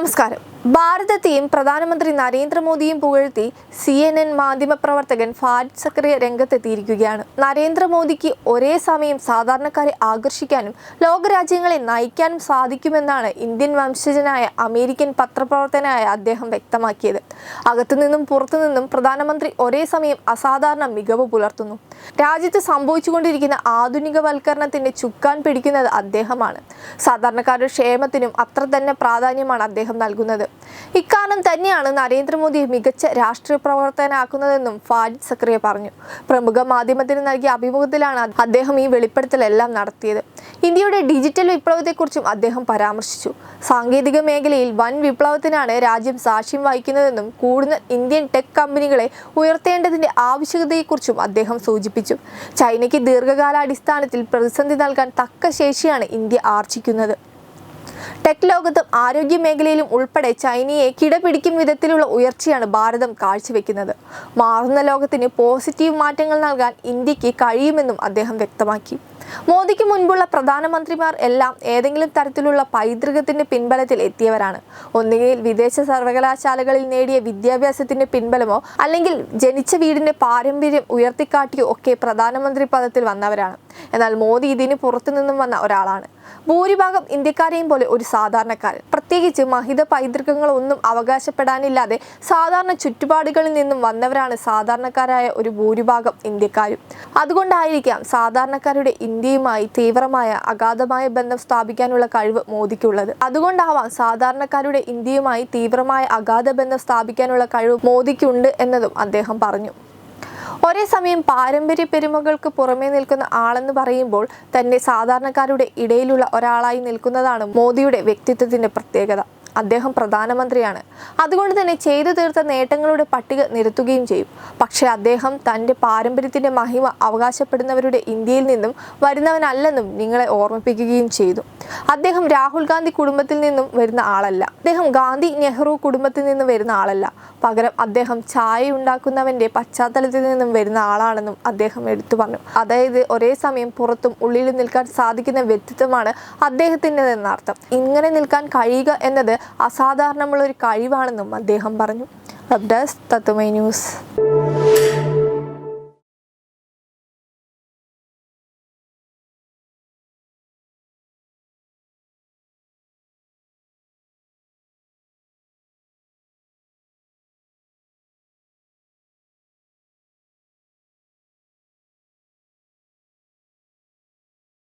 നമസ്കാരം. ഭാരതത്തെയും പ്രധാനമന്ത്രി നരേന്ദ്രമോദിയും പുകഴ്ത്തി സി എൻ എൻ മാധ്യമപ്രവർത്തകൻ ഫാരിദ് സക്രിയ രംഗത്തെത്തിയിരിക്കുകയാണ്. നരേന്ദ്രമോദിക്ക് ഒരേ സമയം സാധാരണക്കാരെ ആകർഷിക്കാനും ലോകരാജ്യങ്ങളെ നയിക്കാനും സാധിക്കുമെന്നാണ് ഇന്ത്യൻ വംശജനായ അമേരിക്കൻ പത്രപ്രവർത്തകനായ അദ്ദേഹം വ്യക്തമാക്കിയത്. അകത്തുനിന്നും പുറത്തുനിന്നും പ്രധാനമന്ത്രി ഒരേ സമയം അസാധാരണ മികവ് പുലർത്തുന്നു. രാജ്യത്ത് സംഭവിച്ചുകൊണ്ടിരിക്കുന്ന ആധുനികവൽക്കരണത്തിന്റെ ചുക്കാൻ പിടിക്കുന്നത് അദ്ദേഹമാണ്. സാധാരണക്കാരുടെ ക്ഷേമത്തിനും അത്ര തന്നെ പ്രാധാന്യമാണ് അദ്ദേഹം നൽകുന്നത്. ഇക്കാരണം തന്നെയാണ് നരേന്ദ്രമോദിയെ മികച്ച രാഷ്ട്രീയ പ്രവർത്തകനാക്കുന്നതെന്നും ഫാരിദ് സക്രിയ പറഞ്ഞു. പ്രമുഖ മാധ്യമത്തിന് നൽകിയ അഭിമുഖത്തിലാണ് അദ്ദേഹം ഈ വെളിപ്പെടുത്തലെല്ലാം നടത്തിയത്. ഇന്ത്യയുടെ ഡിജിറ്റൽ വിപ്ലവത്തെക്കുറിച്ചും അദ്ദേഹം പരാമർശിച്ചു. സാങ്കേതിക മേഖലയിൽ വൻ വിപ്ലവത്തിനാണ് രാജ്യം സാക്ഷ്യം വഹിക്കുന്നതെന്നും കൂടുതൽ ഇന്ത്യൻ ടെക് കമ്പനികളെ ഉയർത്തേണ്ടതിന്റെ ആവശ്യകതയെക്കുറിച്ചും അദ്ദേഹം സൂചിപ്പിച്ചു. ചൈനയ്ക്ക് ദീർഘകാലാടിസ്ഥാനത്തിൽ പ്രതിസന്ധി നൽകാൻ തക്ക ശേഷിയാണ് ഇന്ത്യ ആർജിക്കുന്നത് ടെക് ലോകത്തും ആരോഗ്യ മേഖലയിലും ഉൾപ്പെടെ ചൈനയെ കിടപിടിക്കും വിധത്തിലുള്ള ഉയർച്ചയാണ് ഭാരതം കാഴ്ചവെക്കുന്നത്. മാറുന്ന ലോകത്തിന് പോസിറ്റീവ് മാറ്റങ്ങൾ നൽകാൻ ഇന്ത്യയ്ക്ക് കഴിയുമെന്നും അദ്ദേഹം വ്യക്തമാക്കി. മോദിക്ക് മുൻപുള്ള പ്രധാനമന്ത്രിമാർ എല്ലാം ഏതെങ്കിലും തരത്തിലുള്ള പൈതൃകത്തിന്റെ പിൻബലത്തിൽ എത്തിയവരാണ്. ഒന്നുകിൽ വിദേശ സർവകലാശാലകളിൽ നേടിയ വിദ്യാഭ്യാസത്തിന്റെ പിൻബലമോ അല്ലെങ്കിൽ ജനിച്ച വീടിന്റെ പാരമ്പര്യം ഉയർത്തിക്കാട്ടിയോ ഒക്കെ പ്രധാനമന്ത്രി പദത്തിൽ വന്നവരാണ്. എന്നാൽ മോദി ഇതിന് പുറത്തു നിന്നും വന്ന ഒരാളാണ്. ഭൂരിഭാഗം ഇന്ത്യക്കാരെയും പോലെ ഒരു സാധാരണക്കാരൻ. പ്രത്യേകിച്ച് മഹിത പൈതൃകങ്ങളൊന്നും അവകാശപ്പെടാനില്ലാതെ സാധാരണ ചുറ്റുപാടുകളിൽ നിന്നും വന്നവരാണ് സാധാരണക്കാരായ ഒരു ഭൂരിഭാഗം ഇന്ത്യക്കാരും. അതുകൊണ്ടായിരിക്കാം സാധാരണക്കാരുടെ ഇന്ത്യയുമായി തീവ്രമായ അഗാധമായ ബന്ധം സ്ഥാപിക്കാനുള്ള കഴിവ് മോദിക്കുള്ളത്. അതുകൊണ്ടാവാം സാധാരണക്കാരുടെ ഇന്ത്യയുമായി തീവ്രമായ അഗാധ ബന്ധം സ്ഥാപിക്കാനുള്ള കഴിവ് മോദിക്കുണ്ട് എന്നതും അദ്ദേഹം പറഞ്ഞു. ഒരേ സമയം പാരമ്പര്യ പെരുമകൾക്ക് പുറമേ നിൽക്കുന്ന ആളെന്ന് പറയുമ്പോൾ തന്നെ സാധാരണക്കാരുടെ ഇടയിലുള്ള ഒരാളായി നിൽക്കുന്നതാണ് മോദിയുടെ വ്യക്തിത്വത്തിന്റെ പ്രത്യേകത. അദ്ദേഹം പ്രധാനമന്ത്രിയാണ്. അതുകൊണ്ട് തന്നെ ചെയ്തു തീർത്ത നേട്ടങ്ങളുടെ പട്ടിക നിരത്തുകയും ചെയ്യും. പക്ഷേ അദ്ദേഹം തന്റെ പാരമ്പര്യത്തിന്റെ മഹിമ അവകാശപ്പെടുന്നവരുടെ ഇന്ത്യയിൽ നിന്നും വരുന്നവനല്ലെന്നും നിങ്ങളെ ഓർമ്മിപ്പിക്കുകയും ചെയ്തു. അദ്ദേഹം രാഹുൽ ഗാന്ധി കുടുംബത്തിൽ നിന്നും വരുന്ന ആളല്ല. അദ്ദേഹം ഗാന്ധി നെഹ്റു കുടുംബത്തിൽ നിന്നും വരുന്ന ആളല്ല. പകരം അദ്ദേഹം ചായ ഉണ്ടാക്കുന്നവന്റെ പശ്ചാത്തലത്തിൽ നിന്നും വരുന്ന ആളാണെന്നും അദ്ദേഹം എടുത്തു പറഞ്ഞു. അതായത് ഒരേ സമയം പുറത്തും ഉള്ളിലും നിൽക്കാൻ സാധിക്കുന്ന വ്യക്തിത്വമാണ് അദ്ദേഹത്തിന്റെതെന്നർത്ഥം. ഇങ്ങനെ നിൽക്കാൻ കഴിയുക എന്നത് അസാധാരണമുള്ള ഒരു കഴിവാണെന്നും അദ്ദേഹം പറഞ്ഞു. വെബ് ഡെസ്ക് തത്തുമൈ ന്യൂസ്.